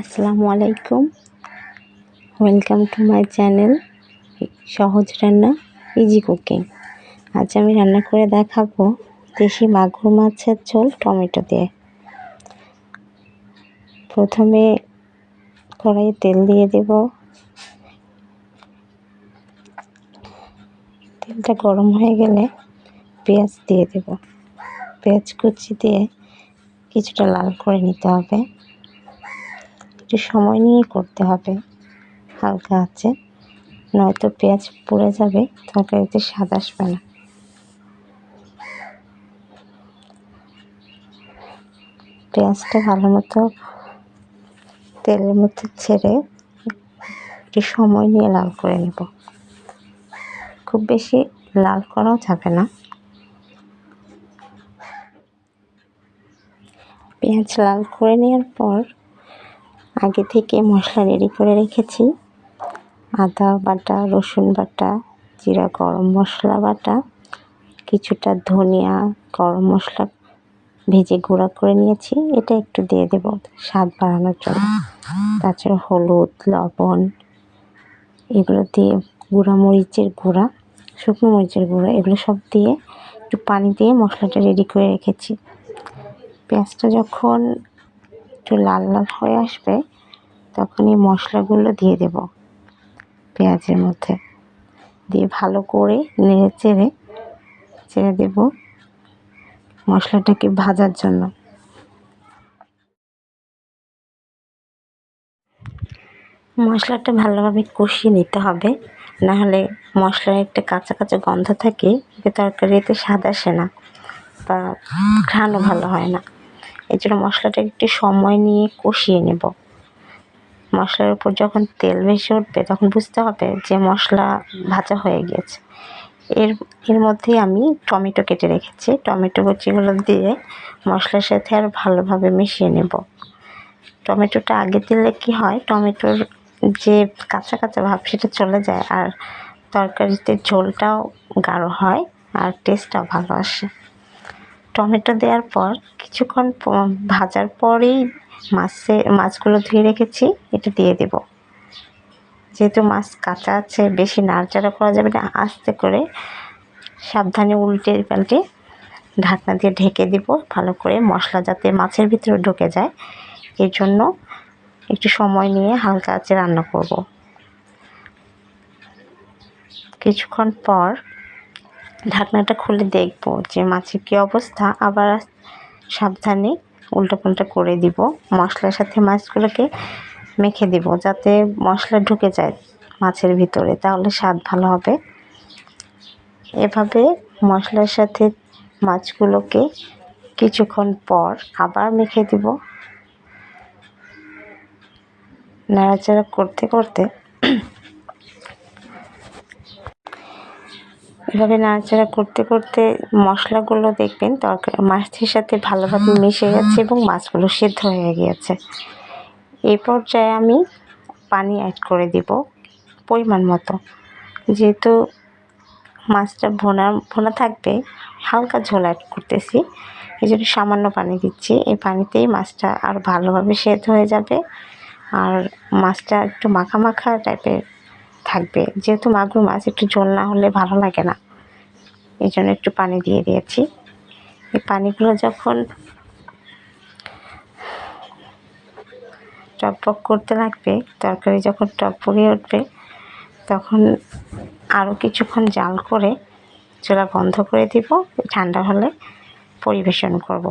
আসসালামু আলাইকুম। Welcome to my channel সহজ রান্না ইজি কুকিং আজ আমি রান্না করে দেখাবো দেশি মাগুর মাছের ঝোল টমেটো দিয়ে। প্রথমে কড়াইয়ে তেল দিয়ে দেব। তেলটা গরম হয়ে গেলে পেঁয়াজ দিয়ে দেব। পেঁয়াজ কুচি দিয়ে কিছুটা লাল করে নিতে হবে। একটু সময় নিয়ে করতে হবে। হালকা আছে। নয়তো পেঁয়াজ পড়ে যাবে, তরকারিতে স্বাদ আসবে না। পেঁয়াজটা ভালো মতো তেলের মধ্যে ছেড়ে একটু সময় নিয়ে লাল করে নেব। খুব বেশি লাল করাও যাবে না। পেঁয়াজ লাল করে নেওয়ার পর আগে থেকে মশলা রেডি করে রেখেছি। আদা বাটা, রসুন বাটা, জিরা গরম মশলা বাটা, কিছুটা ধনিয়া গরম মশলা ভেজে গুঁড়া করে নিয়েছি। এটা একটু দিয়ে দেব স্বাদ বাড়ানোর জন্য। তাছাড়া হলুদ, লবণ, এগুলো দিয়ে গুঁড়া মরিচের গুঁড়া, শুকনো মরিচের গুঁড়া, এগুলো সব দিয়ে একটু পানি দিয়ে মশলাটা রেডি করে রেখেছি। পেঁয়াজটা যখন একটু লাল লাল হয়ে আসবে তখন এই মশলাগুলো দিয়ে দেব পেঁয়াজের মধ্যে। দিয়ে ভালো করে নেড়ে চেড়ে ছেড়ে দেব মশলাটাকে ভাজার জন্য। মশলাটা ভালোভাবে কষিয়ে নিতে হবে, নাহলে মশলার একটা কাঁচা কাঁচা গন্ধ থাকে তরকারিতে স্বাদ আসে না বা ঘ্রাণও ভালো হয় না। এই জন্য মশলাটা একটু সময় নিয়ে কষিয়ে নেব। মশলার উপর যখন তেল ভেসে উঠবে, তখন বুঝতে হবে যে মশলা ভাজা হয়ে গিয়েছে। এর এর মধ্যে আমি টমেটো কেটে রেখেছি। টমেটো কুচিগুলো দিয়ে মশলার সাথে আর ভালোভাবে মিশিয়ে নেব। টমেটোটা আগে দিলে কি হয়, টমেটোর যে কাঁচা কাঁচা ভাব সেটা চলে যায় আর তরকারিতে ঝোলটাও গাঢ় হয় আর টেস্টটাও ভালো আসে। টমেটো দেওয়ার পর কিছুক্ষণ ভাজার পরেই মাছে, মাছগুলো ধুয়ে রেখেছি, এটা দিয়ে দেব। যেহেতু মাছ কাঁচা আছে, বেশি নাড়চাড়া করা যাবে না, আস্তে করে সাবধানে উল্টে পাল্টে ঢাকনা দিয়ে ঢেকে দিব, ভালো করে মশলা যাতে মাছের ভিতরে ঢুকে যায়। এর জন্য একটু সময় নিয়ে হালকা আছে রান্না করব। কিছুক্ষণ পর ঢাকনাটা খুলে দেখব যে মাছের কী অবস্থা, আবার সাবধানে উল্টো পাল্টা করে দিব। মশলার সাথে মাছগুলোকে মেখে দিব যাতে মশলা ঢুকে যায় মাছের ভিতরে, তাহলে স্বাদ ভালো হবে। এভাবে মশলার সাথে মাছগুলোকে কিছুক্ষণ পর আবার মেখে দিব। নাড়াচাড়া করতে করতে এভাবে নাড়াচাড়া করতে করতে মশলাগুলো দেখবেন তরকারি মাছের সাথে ভালোভাবে মিশে গেছে এবং মাছগুলো সেদ্ধ হয়ে গিয়েছে। এই পর্যায়ে আমি পানি অ্যাড করে দিব পরিমাণ মতো। যেহেতু মাছটা ভোনা ভোনা থাকবে, হালকা ঝোল অ্যাড করতেছি, এই জন্য সামান্য পানি দিচ্ছি। এই পানিতেই মাছটা আর ভালোভাবে সেদ্ধ হয়ে যাবে। আর মাছটা একটু মাখা মাখা টাইপের থাকবে। যেহেতু মাগুর মাছ একটু জল না হলে ভালো লাগে না। এই জন্য একটু পানি দিয়ে দিয়েছি। এই পানিগুলো যখন টকবক করতে লাগবে, তরকারি যখন টকবগে উঠবে, তখন আরও কিছুক্ষণ জাল করে চুলা বন্ধ করে দিব। ঠান্ডা হলে পরিবেশন করব।